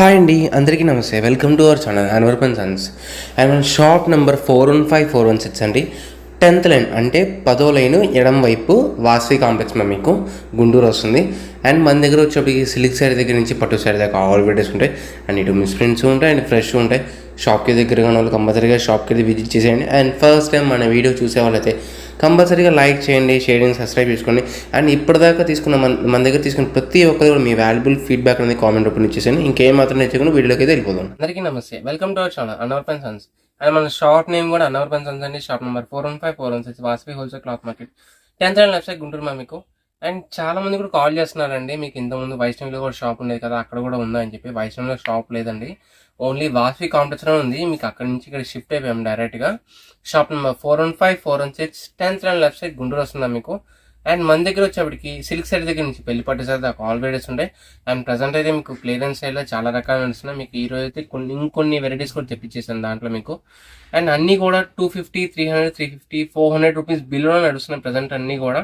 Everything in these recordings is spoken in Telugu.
హాయ్ అండి అందరికీ నమస్తే. వెల్కమ్ టు అవర్ ఛానల్ అన్వర్పన్ సన్స్ అండ్ మన shop number four one five four one six అండి. టెన్త్ లైన్ అంటే పదో లైన్ ఎడం వైపు వాసవి కాంప్లెక్స్ మా మీకు గుంటూరు వస్తుంది. అండ్ మన దగ్గర వచ్చేప్పటికి సిల్క్ శారీ దగ్గర నుంచి పట్టు శారీ దాకా ఆల్ వెరైటీస్ ఉంటాయి. అండ్ ఇటు మిస్ ప్రింట్స్ ఉంటాయి అండ్ ఫ్రెష్ ఉంటాయి. షాప్కి దగ్గర కానీ వాళ్ళు కంపల్సరీగా షాప్కి విజిట్ చేసేయండి. అండ్ ఫస్ట్ టైం మన వీడియో చూసే వాళ్ళైతే కంపల్సరీగా లైక్ చేయండి షేర్ చేయండి సబ్స్క్రైబ్ చేసుకోండి. అండ్ ఇప్పటిదాకా తీసుకున్న మన మన దగ్గర తీసుకున్న ప్రతి ఒక్కరు కూడా మీ వాల్యుబుల్ ఫీడ్బ్యాక్ అనేది కామెంట్ రూపంలో ఇచ్చేసాను ఇంకేం మాత్రం నేర్చుకుని వీడియోకి అయితే వెళ్ళిపోదాం. అందరికీ నమస్తే. వెల్కమ్ టు అవర్ ఛానల్ అన్నవర్ పెన్ సన్స్ అండ్ మన షార్ట్ నేమ్ కూడా అన్నవర్ పెన్ సన్స్ అండి. Shop number four one five four one six Vasavi wholesale cloth market tenth and left side Guntur మా మీకు. అండ్ చాలా మంది కూడా కాల్ చేస్తున్నారండి. మీకు ఇంతకుముందు వైష్ణవిలో కూడా షాప్ ఉండేది కదా అక్కడ కూడా ఉందా అని చెప్పి. వైష్ణవిలో షాప్ లేదండి. ఓన్లీ వాసవి కాంప్లెక్స్లో ఉంది. మీకు అక్కడ నుంచి ఇక్కడ షిఫ్ట్ అయిపోయాం డైరెక్ట్గా shop number four one five four one six tenth and left side Guntur వస్తుందా మీకు? అండ్ మన దగ్గర వచ్చేప్పటికి సిల్క్ సైడ్ దగ్గర నుంచి పెళ్ళి పట్టు సైడ్ దాకా ఆల్ వెరైటీస్ ఉంటాయి. అండ్ ప్రజెంట్ అయితే మీకు క్లియరెన్స్ సైడ్లో చాలా రకాలు నడుస్తున్నాయి. మీకు ఈ రోజు అయితే కొన్ని ఇంకొన్ని వెరైటీస్ కూడా తెప్పించేసాను దాంట్లో మీకు. అండ్ అన్నీ కూడా two fifty three hundred three fifty four hundred rupees బిల్లో నడుస్తున్నాయి ప్రజెంట్ అన్నీ కూడా.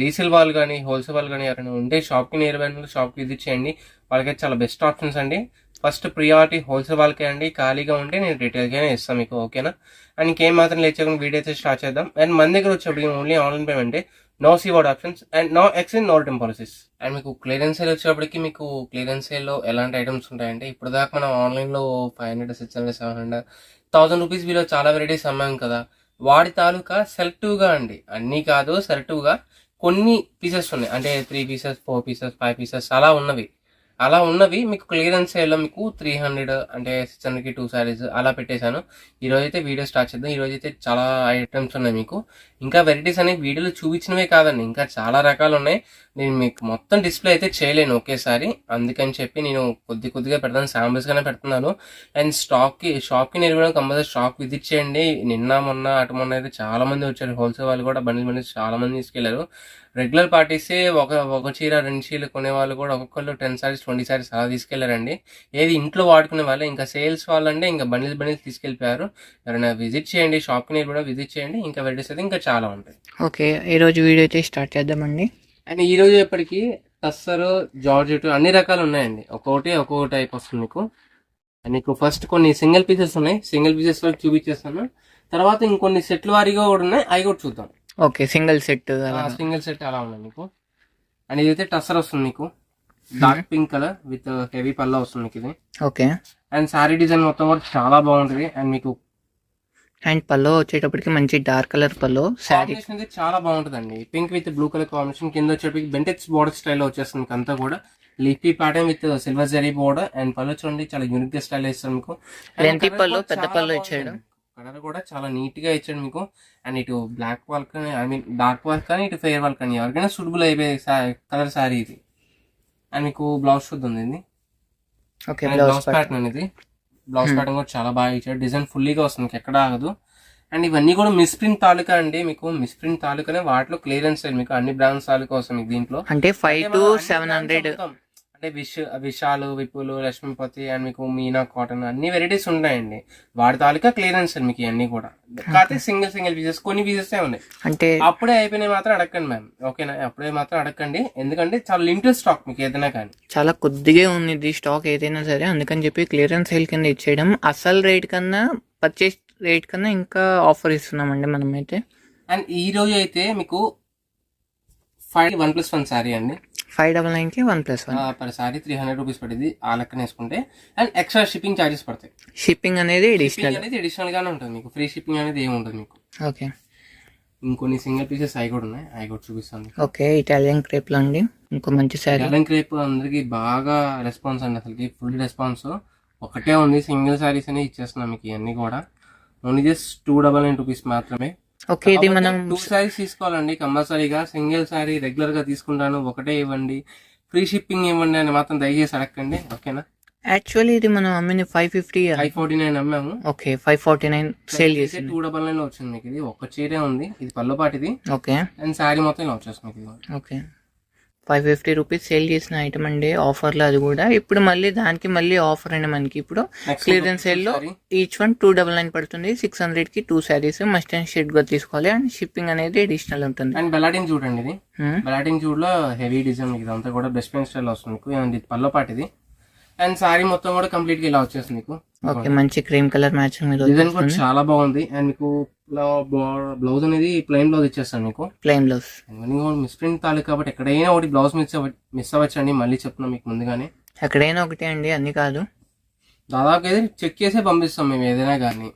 రీసేల్ వాళ్ళు కానీ హోల్సేల్ వాళ్ళు కానీ ఎవరైనా ఉంటే షాప్కి నియర్ బై షాప్కి విజిట్ చేయండి. వాళ్ళకైతే చాలా బెస్ట్ ఆప్షన్స్ అండి. ఫస్ట్ ప్రియారిటీ హోల్సేల్ వాళ్ళకే అండి. ఖాళీగా ఉంటే నేను రిటైల్గానే ఇస్తాను మీకు ఓకేనా? అండ్ ఇంకేం మాత్రం లేచకుండా వీడియో అయితే స్టార్ట్ చేద్దాం. అండ్ మన దగ్గర వచ్చేప్పుడు only online payment. No సివర్డ్ options and no exchange no return policies. And మీకు క్లియరెన్స్ సేల్ వచ్చేప్పటికి మీకు క్లియరెన్స్ సేల్లో ఎలాంటి ఐటమ్స్ ఉంటాయంటే ఇప్పుడు దాకా మనం ఆన్లైన్లో five hundred six hundred seven hundred thousand rupees వీలో చాలా వెరైటీస్ అమ్మాం కదా. వాడి తాలూకా సెలెక్టివ్గా అండి. అన్నీ కాదు సెలెక్టివ్గా కొన్ని పీసెస్ ఉన్నాయి. అంటే three pieces four pieces five pieces అలా ఉన్నవి. అలా ఉన్నవి మీకు క్లియరెన్స్ సేల్లో మీకు త్రీ హండ్రెడ్ అంటే సిక్స్ హండ్రెడ్కి టూ సారీస్ అలా పెట్టేశాను. ఈరోజు అయితే వీడియో స్టార్ట్ చేద్దాం. ఈరోజు అయితే చాలా ఐటమ్స్ ఉన్నాయి మీకు. ఇంకా వెరైటీస్ అనేవి వీడియోలో చూపించినవే కాదండి. ఇంకా చాలా రకాలు ఉన్నాయి. నేను మీకు మొత్తం డిస్ప్లే అయితే చేయలేను ఒకేసారి. అందుకని చెప్పి నేను కొద్ది కొద్దిగా పెడతాను. శాంపిల్స్గానే పెడుతున్నాను. అండ్ స్టాక్కి షాప్కి నేను కూడా కంపల్సరీ స్టాక్ విజిట్ చేయండి. నిన్న మొన్న అటు మొన్న అయితే చాలా మంది వచ్చారు. హోల్సేల్ వాళ్ళు కూడా బండిల్ బండిల్ చాలామంది తీసుకెళ్ళారు. రెగ్యులర్ పార్టీసే ఒక ఒక చీర రెండు చీరలు కొనే వాళ్ళు కూడా ఒక్కొక్కరు టెన్ సారీస్ ట్వంటీ సారీస్ అలా తీసుకెళ్ళారండి. ఏది ఇంట్లో వాడుకునే వాళ్ళు ఇంకా సేల్స్ వాళ్ళంటే ఇంకా బండిల్ బండిల్ తీసుకెళ్ళిపోయారు. ఎవరైనా విజిట్ చేయండి షాప్ని కూడా విజిట్ చేయండి ఇంకా వెరైటీస్ అయితే ఇంకా చాలా ఉంటాయి. ఓకే ఈరోజు వీడియో అయితే స్టార్ట్ చేద్దామండి. అండ్ ఈ రోజు ఎప్పటికి టస్సర్ జార్జెట్ అన్ని రకాలు ఉన్నాయండి. ఒక్కొక్కటి ఒక్కొక్క టైప్ వస్తుంది మీకు. అండ్ మీకు ఫస్ట్ కొన్ని సింగిల్ పీసెస్ ఉన్నాయి. సింగిల్ పీసెస్లో చూపించేస్తాను. తర్వాత ఇంకొన్ని సెట్ల వారీగా కూడా ఉన్నాయి. అవి కూడా చూద్దాం. Okay single set single set అలా ఉన్నాయి మీకు. అండ్ ఇదైతే టస్సర్ వస్తుంది మీకు. Dark pink colour with heavy Palla వస్తుంది మీకు ఇది. ఓకే. అండ్ సారీ డిజైన్ మొత్తం కూడా చాలా బాగుంటుంది. అండ్ మీకు అండ్ పల్లో వచ్చేటప్పటికి మంచి డార్క్ కలర్ పల్లో శారీ. చాలా బాగుంటుందండి. Pink with blue colour combination కింద వచ్చేటప్పటికి బెంటెక్స్ బోర్డర్ స్టైల్లో వచ్చేస్తుంది అంతా కూడా. లిపి pattern with silver zari border and పళ్ళు చూడండి చాలా యూనిక్గా స్టైల్ ఇస్తారు మీకు. పళ్ళు, పెద్ద పళ్ళు ఇచ్చాడు. కలర్ కూడా చాలా నీట్గా ఇచ్చాడు మీకు. అండ్ ఇటు బ్లాక్ వాల్ కానీ ఐ మీన్ డార్క్ వాల్ కానీ ఇటు ఫెయిర్ వాల్ కానీ ఎవరికైనా సూటబుల్ అయిపోయే కలర్ సారీ ఇది. అండ్ మీకు బ్లౌజ్ చూద్దాం ఇది. ఓకే బ్లౌజ్ ప్యాటర్న్ అనేది బ్లౌజ్ ప్యాటర్న్ కూడా చాలా బాగా ఇచ్చాడు. డిజైన్ ఫుల్లీగా వస్తుంది మీకు ఎక్కడ ఆగదు. అండ్ ఇవన్నీ కూడా మిస్ ప్రింట్ తాలూకా అండి. మీకు మిస్ ప్రింట్ తాలూకానే వాటిలో క్లియరెన్స్ మీకు. అన్ని బ్రాండ్స్ తాలూకా వస్తుంది మీకు దీంట్లో. అంటే ఫైవ్ టు సెవెన్ హండ్రెడ్. అంటే విష్ విశాలు విపులు లక్ష్మీపతి అండ్ మీకు మీనా కాటన్ అన్ని వెరైటీస్ ఉంటాయండి వాటి తాలూకా క్లియరెన్స్ మీకు ఇవన్నీ కూడా. కాకపోతే సింగిల్ సింగిల్ పీసెస్ కొన్ని పీసెస్ ఉన్నాయి. అంటే అప్పుడే అయిపోయినాయి మాత్రం అడగండి మ్యామ్ ఓకేనా? అప్పుడే మాత్రం అడగండి. ఎందుకంటే చాలా లిమిటెడ్ స్టాక్ మీకు ఏదైనా కానీ. చాలా కొద్దిగా ఉంది స్టాక్ ఏదైనా సరే. అందుకని చెప్పి క్లియరెన్స్ సేల్ కింద ఇచ్చేయడం. అసలు రేట్ కన్నా పర్చేస్ రేట్ కన్నా ఇంకా ఆఫర్ ఇస్తున్నామండి మనం అయితే అండ్ ఈ రోజు అయితే మీకు five one plus one sari అండి. ఫైవ్ డబల్ నైన్కి one plus one. Per sari three hundred rupees పడింది ఆ లెక్కన వేసుకుంటే. అండ్ ఎక్స్ట్రా షిప్పింగ్ ఛార్జెస్ పడతాయి. షిప్పింగ్ అనేది అడిషనల్ అనేది అడిషనల్ గానే ఉంటుంది మీకు. ఫ్రీ షిప్పింగ్ అనేది ఏమి ఉంటుంది మీకు. ఓకే. ఇంకొన్ని సింగిల్ పీసెస్ అవి కూడా ఉన్నాయి. అవి కూడా చూపిస్తాను ఓకే ఇటాలియన్ క్రేప్లో అండి. ఇంకో మంచి శారీ. ఎలం క్రేప్ అందరికి బాగా రెస్పాన్స్ అండి అసలుకి. ఫుల్ రెస్పాన్స్ ఒకటే ఉంది సింగిల్ సారీస్ అనేవి ఇచ్చేస్తున్నాం మీకు ఇవన్నీ కూడా. Only just two double nine rupees మాత్రమే. ఓకే ఇది మనం టూ సారీస్ తీసుకోవాలండి. కంపల్సరీగా సింగిల్ సారీ రెగ్యులర్గా తీసుకుంటాను. ఒకటే ఇవ్వండి. ఫ్రీ షిప్పింగ్ ఇవ్వండి అని మాత్రం దయచేసి అడగండి ఓకేనా? యాక్చువల్లీ ఇది మనం అమ్మిన five fifty five forty nine అమ్మాము. Okay five forty nine sale చేసి టూ డబల్ నైన్ వచ్చింది మీకు ఇది. ఒక చీరే ఉంది. ఇది పళ్ళపాటిది ఓకే. అండ్ సారీ మొత్తం ఇలా వచ్చేస్తుంది మీకు ఇది. Okay. Five fifty rupees sale చేసిన ఐటమ్ అండి. ఆఫర్లో అది కూడా. ఇప్పుడు మళ్ళీ దానికి మళ్ళీ ఆఫర్ అండి మనకి. ఇప్పుడు క్లియరెన్స్ సేల్లో. Each one two double nine పడుతుంది. సిక్స్ హండ్రెడ్కి టూ శారీస్ మస్ట్ అండ్ షెడ్గా తీసుకోవాలి. అండ్ షిప్పింగ్ అనేది అడిషనల్ ఉంటుంది. అండ్ బెలాటింగ్ చూడండి ఇది. Hmm. బెలాటింగ్ చూడ్లో హెవీ డిజైన్ ఇదంతా కూడా బెస్ట్ పెన్ స్టైల్ వస్తుంది. అండ్ ఇది పళ్ళపాటిది అండ్ సారీ మొత్తం కూడా కంప్లీట్గా ఇలా వచ్చేస్తుంది మీకు. ఓకే మంచి క్రీమ్ కలర్ మ్యాచింగ్ డిజైన్ కూడా చాలా బాగుంది. అండ్ మీకు బ్లౌజ్ అనేది ప్లెయిన్ బ్లౌజ్ ఇచ్చేస్తాను మీకు. ప్లెయిన్ బ్లౌజ్ మిస్ ప్రింట్ తాలూకు కాబట్టి ఎక్కడైనా ఒకటి బ్లౌజ్ మిస్ మిస్ అవ్వచ్చండి. మళ్ళీ చెప్తున్నాం మీకు ముందుగానే. ఎక్కడైనా ఒకటే అండి అన్ని కాదు. దాదాపు అయితే చెక్ చేసే పంపిస్తాం మేము ఏదైనా కానీ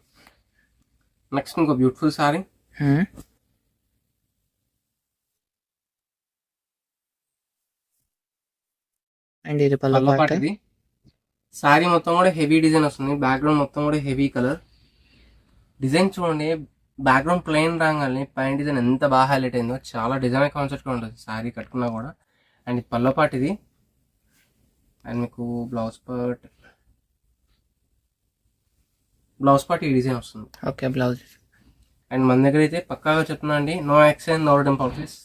నెక్స్ట్ ఇంకో బ్యూటిఫుల్ సారీ. అండ్ ఇది పాట. పాట ఇది. సారీ మొత్తం కూడా హెవీ డిజైన్ వస్తుంది. బ్యాక్గ్రౌండ్ మొత్తం కూడా హెవీ కలర్. డిజైన్ చూడండి. బ్యాక్గ్రౌండ్ ప్లెయిన్ రాగానే పైన డిజైన్ ఎంత బాగా హైలైట్ అయిందో చాలా డిజైన్ కాన్సెప్ట్గా ఉంటుంది సారీ కట్టుకున్నా కూడా. అండ్ ఇది పళ్ళ పాట ఇది. అండ్ మీకు బ్లౌజ్ పార్ట్ బ్లౌజ్ పార్ట్ ఈ డిజైన్ వస్తుంది. ఓకే బ్లౌజ్ అండ్ మన దగ్గర అయితే పక్కాగా చెప్తున్నా అండి. No exchange no return policies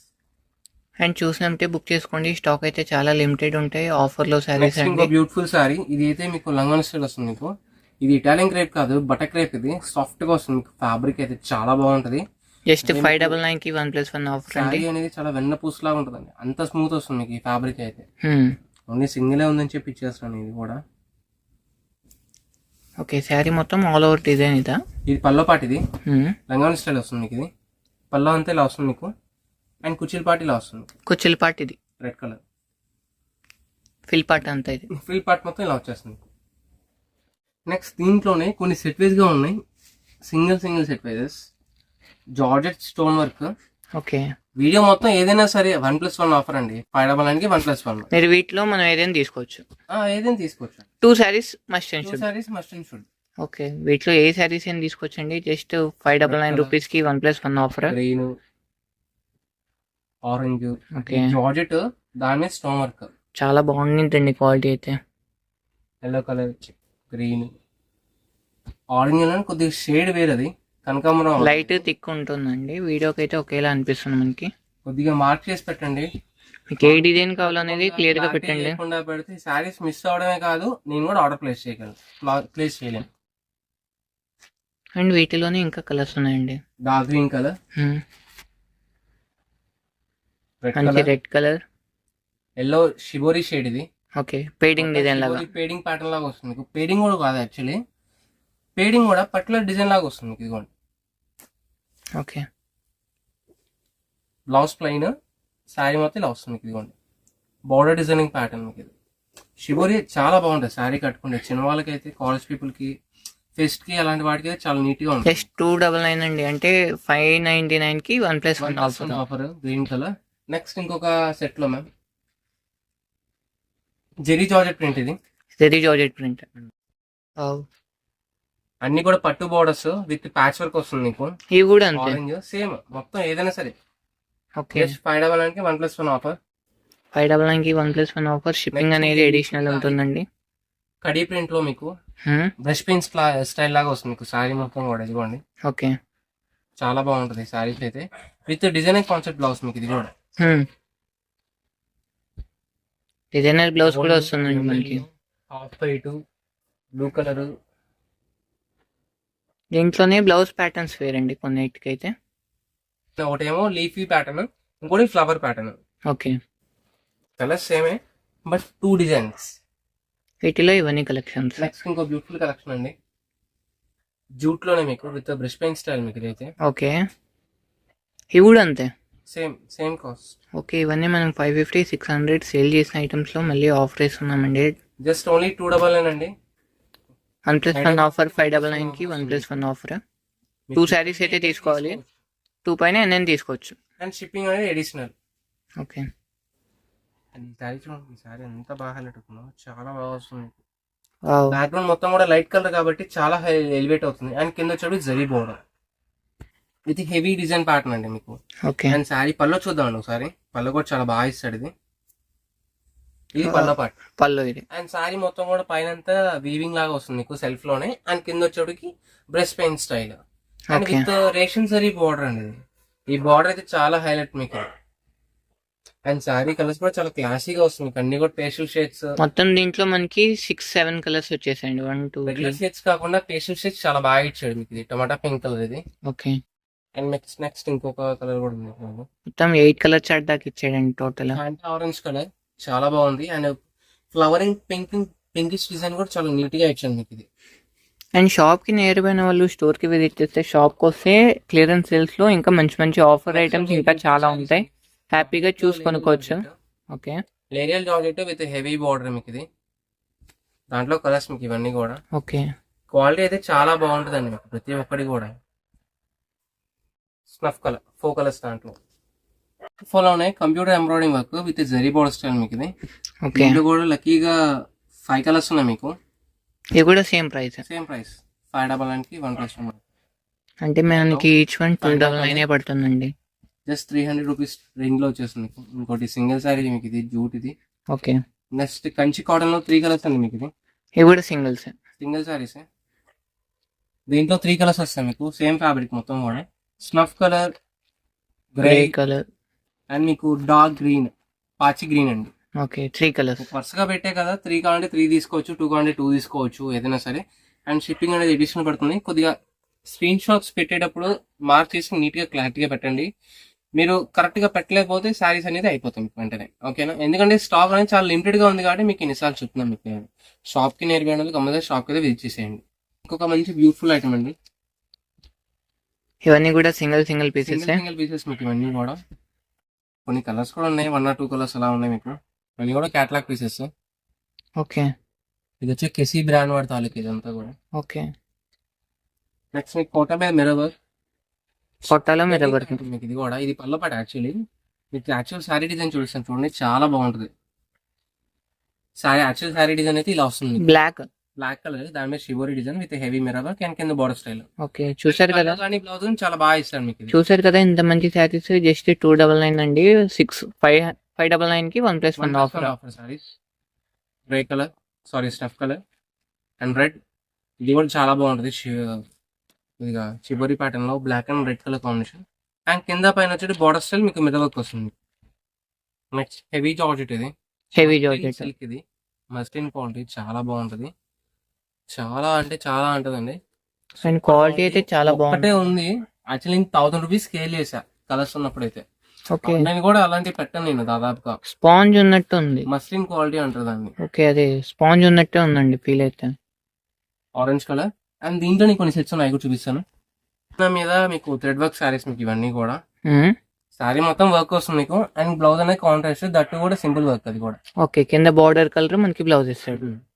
and చూసినట్టే బుక్ చేసుకోండి. స్టాక్ అయితే చాలా లిమిటెడ్ ఉంటాయి. ఆఫర్లో శారీస్ ఇంకో బ్యూటిఫుల్ సారీ ఇది అయితే మీకు లంగన్ స్టైల్ వస్తుంది మీకు. ఇది ఇటాలియన్ క్రేప్ కాదు బటర్ క్రేప్ ఇది. సాఫ్ట్గా వస్తుంది మీకు. ఫ్యాబ్రిక్ అయితే చాలా బాగుంటది. జస్ట్ ఫైవ్ డబల్ నైన్కి వన్ ప్లస్ వన్ ఆఫర్ అండి. సారీ అనేది చాలా వెన్న పూస్ లాగా ఉంటుందండి. అంత స్మూత్ వస్తుంది మీకు ఈ ఫ్యాబ్రిక్ అయితే. ఓన్లీ సింగిలే ఉందని చెప్పి ఇచ్చేస్తాను ఇది కూడా. ఓకే శారీ మొత్తం ఆల్ ఓవర్ డిజైన్ ఇదా? ఇది పల్లో పాటు ఇది హ్మ్. లంగాన్ స్టైల్ వస్తుంది మీకు ఇది. పల్లో అంతా ఇలా వస్తుంది మీకు. అండ్ కుచిల్ పాటు ఇలా వస్తుంది. కుచ్చిల్ పాట్ ఇది రెడ్ కలర్ ఫిల్ పాట్ అంతా ఇది. ఫిల్ పార్ట్ మొత్తం ఇలా వచ్చేస్తుంది. నెక్స్ట్ దీంట్లోనే కొన్ని సెట్ వైజ్గా ఉన్నాయి. Single single set wises georgette stone work okay video మొత్తం ఏదైనా సరే వన్ ప్లస్ వన్ ఆఫర్ అండి. ఫైవ్ డబల్కి వన్ ప్లస్ వన్ మీరు వీటిలో మనం ఏదైనా తీసుకోవచ్చు. ఏదైనా తీసుకోవచ్చు. Two saris must and two should saris must and should okay వీటిలో ఏ శారీస్ ఏం తీసుకోవచ్చండి? జస్ట్ ఫైవ్ డబల్ నైన్ రూపీస్కి one plus one offer green orange okay. Georgette దాని మీద స్టోన్ వర్క్ చాలా బాగుంటుందండి క్వాలిటీ అయితే. Yellow colour green. ఆరెంజ్ కొద్దిగా షేడ్ వేరది. కనకాంబరం లైట్ థిక్ ఉంటుందండి వీడియోకి అయితే ఒకేలా అనిపిస్తుంది మనకి. కొద్దిగా మార్క్ చేసి పెట్టండి. మీకు ఏ డిజైన్ కావాలనేది క్లియర్గా పెట్టండి. లేకుండా పెడితే సారీస్ మిస్ అవడమే కాదు నేను కూడా ఆర్డర్ ప్లేస్ చేయగలను. ప్లేస్ చేయలేను. అండ్ వీటిలోనే ఇంకా కలర్స్ ఉన్నాయండి. Dark green colour. మంచి red colour yellow shibori shade ఇది. ఓకే పెయింటింగ్ డిజైన్ లాగా. పేడింగ్ ప్యాటర్న్ లాగా వస్తుంది. మీకు పేడింగ్ కూడా కాదు యాక్చువల్లీ పేడింగ్ కూడా పర్టికులర్ డిజైన్ లాగా వస్తుంది మీకు ఇదిగోండి. ఓకే బ్లౌజ్ ప్లెయిన్ శారీ మొత్తం ఇలా వస్తుంది మీకు ఇదిగోండి. బార్డర్ డిజైనింగ్ ప్యాటర్న్ మీకు ఇది. షిబోరి చాలా బాగుంటుంది. శారీ కట్టుకుంటే చిన్న వాళ్ళకైతే కాలేజ్ పీపుల్కి ఫెస్ట్కి అలాంటి వాటికి అయితే చాలా నీట్గా ఉంటుంది టూ డబల్ నైన్ అండి. అంటే ఫైవ్ నైన్టీ నైన్కి one plus one offer green colour next ఇంకొక సెట్లో మ్యామ్ జెరీ జార్జెట్ ప్రింట్ ఇది. జెరీ జార్జెట్ ప్రింట్ అన్ని కూడా పట్టు బోర్డర్స్ విత్ ప్యాచ్ వర్క్ వస్తుంది మీకు ఇవి కూడా అంతే. ఆరెంజ్ సేమ్ మొత్తం ఏదైనా సరే. ఓకే. ఫైవ్ డబల్ నైన్కి one plus one offer five double నైన్కి one plus one offer shipping అనేది అడిషనల్ ఉంటుందండి. కడీ ప్రింట్లో మీకు. బ్రష్ పెయిన్ స్టైల్ లాగా వస్తుంది మీకు శారీ మొత్తం కూడా ఇదిగోండి. ఓకే. చాలా బాగుంటుంది శారీస్ అయితే. విత్ డిజైనింగ్ కాన్సెప్ట్ బ్లౌజ్ మీకు ఇది కూడా డిజైనర్ బ్లౌజ్ కూడా వస్తుందండి మనకి. హాఫ్ వైట్ బ్లూ కలర్ దీంట్లోనే బ్లౌజ్ ప్యాటర్న్స్ వేరండి కొన్నిటికైతే. ఒకటేమో లీఫీ ప్యాటర్న్ ఇంకోటి ఫ్లవర్ ప్యాటర్న్ ఓకే. కలర్స్ సేమే బట్ టూ డిజైన్స్ వీటిలో ఇవన్నీ కలెక్షన్స్. నెక్స్ట్ ఇంకో బ్యూటిఫుల్ కలెక్షన్ అండి. జూట్లోనే మీకు విత్ బ్రష్ పెయిన్ స్టైల్ మీకు ఇదైతే. ఓకే. ఇవి కూడా అంతే సేమ్ సేమ్ కాస్ట్. ఓకే ఇవన్నీ మనం five fifty six hundred sale చేసిన ఐటమ్స్లో మళ్ళీ ఆఫర్ ఇస్తున్నామండి just only two double nine అండి. One plus one offer five double నైన్కి one plus one offer. Two saris అయితే తీసుకోవాలి. టూ పైన ఎన్ని తీసుకోవచ్చు. అండ్ షిప్పింగ్ అనేది అడిషనల్ ఓకే. చూడండి ఈ శారీ ఎంత బాగా హైలైట్ అవుతుందో. చాలా బాగా వస్తుంది. బ్యాక్గ్రౌండ్ మొత్తం కూడా లైట్ కలర్ కాబట్టి చాలా ఎలివేట్ అవుతుంది. అండ్ కింద వచ్చేది జరీ బోర్డర్ ఇది హెవీ డిజైన్ ప్యాటర్న్ అండి మీకు. ఓకే. అండ్ శారీ పళ్ళు చూద్దామండి ఒకసారి. పళ్ళు కూడా చాలా బాగా ఇస్తాడు ఇది. ఇది పళ్ళ పార్ట్ పళ్ళు ఇది. అండ్ శారీ మొత్తం కూడా పైన వీవింగ్ లాగా వస్తుంది మీకు సెల్ఫ్లోనే. అండ్ కింద వచ్చేటికి breast pain style and. With ration సరీ బార్డర్ అండి ఈ బార్డర్ అయితే చాలా హైలైట్ మీకు. అండ్ శారీ కలర్స్ కూడా చాలా క్లాసీగా వస్తుంది అన్ని కూడా పేస్టల్ షేడ్స్ మొత్తం దీంట్లో మనకి సిక్స్ సెవెన్ కలర్స్ వచ్చేసాయండి. వన్ టూ రెగ్యులర్ షేడ్స్ కాకుండా పేస్టల్ షేడ్స్ చాలా బాగా ఇచ్చాడు మీకు ఇది. టమాటా పింక్ కలర్ ఇది. ఓకే. అండ్ నెక్స్ట్ నెక్స్ట్ ఇంకొక కలర్ కూడా ఉంది. మొత్తం ఎయిట్ కలర్ చార్ట్ దాకా ఇచ్చాడండి టోటల్. ఆరెంజ్ కలర్ చాలా బాగుంది. And flowering pink pinkish design కూడా చాలా నీట్గా ఇచ్చాను మీకు ఇది. అండ్ షాప్కి నియర్ అయిన వాళ్ళు స్టోర్కి విజిట్ చేస్తే షాప్కి వస్తే క్లియరెన్స్ సేల్స్లో ఇంకా మంచి మంచి ఆఫర్ ఐటమ్స్ ఇంకా చాలా ఉంటాయి. హ్యాపీగా చూసి కొనుక్కోవచ్చు. ఓకే లేరియల్ జార్జెట్ విత్ హెవీ బార్డర్ మీకు ఇది. దాంట్లో కలర్స్ మీకు ఇవన్నీ కూడా. ఓకే క్వాలిటీ అయితే చాలా బాగుంటుందండి మీకు ప్రతి ఒక్కటి కూడా. స్నఫ్ కలర్ ఫోర్ కలర్స్ దాంట్లో ఫోలో ఉన్నాయి. Computer embroidering work with zari border style మీకు ఇది కూడా లక్కీగా ఫైవ్ కలర్స్ ఉన్నాయి మీకు. ఇది కూడా same price. Same price. Five double నైన్కి వన్ ప్లస్ వన్. అంటే మనకి each one two double nine పడుతుందండి. జస్ట్ త్రీ హండ్రెడ్ రూపీస్ రేంజ్లో వచ్చేస్తుంది మీకు. ఇంకోటి సింగిల్ సారీ మీకు ఇది జూట్ ఇది. ఓకే. నెక్స్ట్ కంచి కాటన్లో త్రీ కలర్స్ అండి మీకు ఇది ఇవి కూడా సింగిల్స్. సింగిల్ సారీస్ దీంట్లో త్రీ కలర్స్ వస్తాయి మీకు. సేమ్ ఫ్యాబ్రిక్ మొత్తం కూడా. Snuff colour grey colour. And మీకు డార్క్ గ్రీన్ పాచి గ్రీన్ అండి. Okay three colours. వరుసగా పెట్టే కదా త్రీ కావాలంటే త్రీ తీసుకోవచ్చు టూ కావాలంటే టూ తీసుకోవచ్చు ఏదైనా సరే. అండ్ షిప్పింగ్ అనేది ఎడిషన్ పడుతుంది. కొద్దిగా స్క్రీన్ షాట్స్ పెట్టేటప్పుడు మార్క్ చేసి నీట్గా క్లారిటీగా పెట్టండి. మీరు కరెక్ట్గా పెట్టలేకపోతే శారీస్ అనేది అయిపోతాయి మీకు వెంటనే. ఓకేనా? ఎందుకంటే స్టాక్ అనేది చాలా లిమిటెడ్గా ఉంది కాబట్టి మీకు ఇన్నిసార్లు చెప్తున్నాను మీకు నేను. షాప్కి నేర్పే వాళ్ళు కంపల్సరీ షాప్కి విజిట్ చేసేయండి. ఇంకొక మంచి బ్యూటిఫుల్ ఐటమ్ అండి. ఇవన్నీ కూడా single single pieces single pieces మీకు ఇవన్నీ కూడా. కొన్ని కలర్స్ కూడా ఉన్నాయి. వన్ ఆర్ టూ కలర్స్ అలా ఉన్నాయి మీకు. ఇవన్నీ కూడా క్యాటలాగ్ పీసెస్ ఓకే. ఇది వచ్చి కెసీ బ్రాండ్ వాడి తాలూకు ఇదంతా కూడా. ఓకే. నెక్స్ట్ మీకు కోట మీద మిర్రర్ వర్క్ పడుతుంది మీకు ఇది కూడా. ఇది పల్లపాట యాక్చువల్లీ మీకు యాక్చువల్ శారీ డిజైన్ చూపిస్తాను. చూడండి చాలా బాగుంటుంది. శారీ యాక్చువల్ శారీ డిజైన్ అయితే ఇలా వస్తుంది బ్లాక్ బ్లాక్ కలర్ దాని మీద shibori design with heavy mirror work and కింద బార్డర్ స్టైల్ ఓకే చూసారు కదా? కానీ బ్లౌజ్ చాలా బాగా ఇస్తాడు మీకు చూసారు కదా ఇంత మంచి saris just two double nine అండి సిక్స్ ఫైవ్ ఫైవ్ డబల్ నైన్కి one plus one offer offer saris grey colour sari stuff colour and red ఇది కూడా చాలా బాగుంటుంది. ఇదిగా చిబరి ప్యాటర్న్లో black and red colour combination and కింద పైన వచ్చి బార్డర్ స్టైల్ మీకు మిడిల్ వర్క్ వస్తుంది. నెక్స్ట్ హెవీ జార్జెట్ ఇది. హెవీ జార్జెట్ సిల్క్ ఇది. మస్టిన్ క్వాలిటీ చాలా బాగుంటుంది. చాలా అంటే చాలా ఉంటుందండి. అండ్ క్వాలిటీ అయితే చాలా బాగుంది. ఒకటే ఉంది. యాక్చువల్లీ థౌసండ్ రూపీస్ స్కేల్ చేసా కలర్స్ ఉన్నప్పుడైతే. ఓకే నేను కూడా అలాంటివి పెట్టాను నేను దాదాపుగా. స్పాంజ్ ఉన్నట్టు ఉంది. మస్లిన్ క్వాలిటీ అంటారు దాన్ని. ఓకే అదే. స్పాంజ్ ఉన్నట్టే ఉందండి ఫీల్ అయితే. ఆరెంజ్ కలర్ అండ్ దీంట్లో నీకు కొన్ని సెట్స్ ఉన్నాయి కూడా చూపిస్తాను. దాని మీద మీకు థ్రెడ్ వర్క్ శారీస్ మీకు ఇవన్నీ కూడా. శారీ మొత్తం వర్క్ వస్తుంది మీకు అండ్ బ్లౌజ్ అనేది కాంట్రాస్ట్ దట్టు కూడా సింపుల్ వర్క్ అది కూడా. ఓకే కింద బార్డర్ కలర్ మనకి బ్లౌజ్ ఇస్తాడు. ఓకే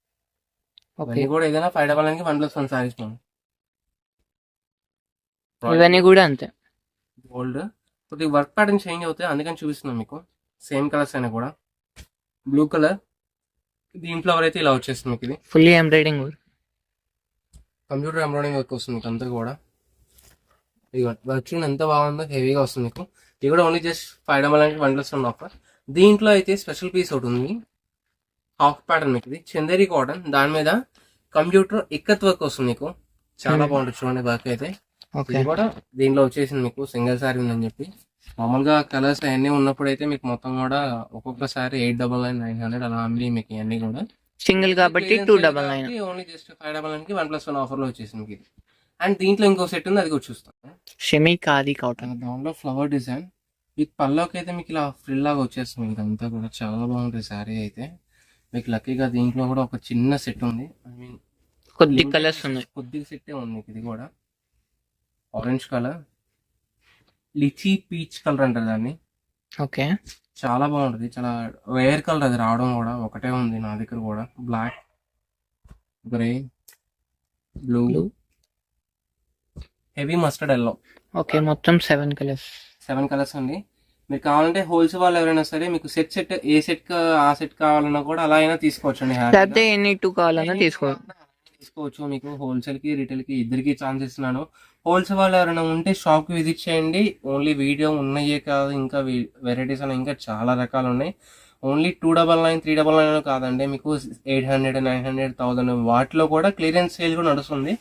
ఇవన్నీ కూడా ఏదైనా five double nine one plus one saris ఇవన్నీ కూడా అంతే. గోల్డ్ కొద్దిగా వర్క్ ప్యాటర్న్ చేంజ్ అవుతాయి అందుకని చూపిస్తున్నాం మీకు. సేమ్ కలర్స్ అయినా కూడా. బ్లూ కలర్ దీని ఫ్లవర్ అయితే ఇలా వచ్చేస్తుంది మీకు ఇది. Fully embroidering computer embroidering work వస్తుంది మీకు అంతా కూడా. ఇది వర్క్ చూడండి ఎంత బాగుందో హెవీగా వస్తుంది మీకు. ఇది కూడా only just five double nine one plus one offer దీంట్లో అయితే స్పెషల్ పీస్ ఒకటి ఉంది. హాఫ్ ప్యాటర్న్ మీకు ఇది. చందేరి కాటన్. దాని మీద కంప్యూటర్ ఇక్కత్ వర్క్ వస్తుంది మీకు. చాలా Hmm. బాగుంటుంది చూడండి వర్క్ అయితే. ఇది కూడా దీనిలో వచ్చేసింది మీకు సింగిల్ సారీ ఉందని చెప్పి. మామూలుగా కలర్స్ అవన్నీ ఉన్నప్పుడు అయితే మీకు మొత్తం కూడా ఒక్కొక్క sari eight double nine nine hundred అలా అమ్మి మీకు ఇవన్నీ కూడా. సింగిల్ కాబట్టి two double nine only just five double నైన్కి వన్ ప్లస్ వన్ ఆఫర్లో వచ్చేసింది మీకు ఇది. అండ్ దీంట్లో ఇంకో సెట్ ఉంది అది కూడా చూస్తాను షెమీ ఖాదీ కాటన్ దాంట్లో ఫ్లవర్ డిజైన్ మీకు పల్లోకి అయితే మీకు ఇలా ఫ్రిల్ లాగా వచ్చేస్తుంది ఇదంతా కూడా. చాలా బాగుంటుంది శారీ అయితే. మీకు లక్కీగా దీంట్లో కూడా ఒక చిన్న సెట్ ఉంది. ఐ మీన్ కొద్ది కలర్స్ ఉన్నాయి. కొద్దిగా సెట్టే ఉంది మీకు ఇది కూడా. Orange colour lychee peach colour అంటారు దాన్ని. ఓకే. చాలా బాగుంటుంది. చాలా రేర్ కలర్ అది రావడం కూడా ఒకటే ఉంది నా దగ్గర కూడా. Black grey blue. Heavy mustard yellow okay మొత్తం సెవెన్ కలర్స్ సెవెన్ కలర్స్ అండి మీరు కావాలంటే హోల్సేల్ వాళ్ళు ఎవరైనా సరే మీకు సెట్ సెట్ ఏ సెట్ ఆ సెట్ కావాలన్నా కూడా అలా అయినా తీసుకోవచ్చు అండి ఎన్ని టూ కావాలన్నా తీసుకో తీసుకోవచ్చు. మీకు హోల్సేల్కి రిటైల్కి ఇద్దరికి ఛాన్స్ ఇస్తున్నాను హోల్సేల్ వాళ్ళు ఎవరైనా ఉంటే షాప్కి విజిట్ చేయండి. ఓన్లీ వీడియో ఉన్నాయే కాదు ఇంకా వెరైటీస్ అని ఇంకా చాలా రకాలు ఉన్నాయి. Only two double nine three double nine కాదండి. మీకు eight hundred nine hundred thousand వాటిలో కూడా క్లియరెన్స్ సేల్ కూడా నడుస్తుంది.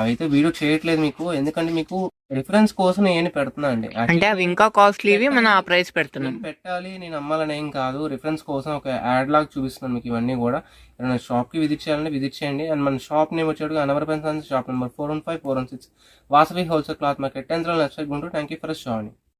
అవైతే వీడియో చేయట్లేదు మీకు. ఎందుకంటే మీకు రిఫరెన్స్ కోసం నేను పెడుతున్నా అండి. అంటే అవి ఇంకా కాస్ట్లీవి మనం ఆ ప్రైస్ పెడుతున్నాం. నేను పెట్టాలి నేను అమ్మాలని ఏం కాదు. రిఫరెన్స్ కోసం ఒక యాడ్ లాగా చూపిస్తున్నాను మీకు ఇవన్నీ కూడా. ఏమైనా షాప్కి విజిట్ చేయాలంటే విజిట్ చేయండి. అండ్ మన షాప్ నేమ్ వచ్చేటిగా అనవర్ పెన్సన్స్ shop number four one five four one six Vasavi wholesale cloth market tenth website గుంటూ thank you for Shani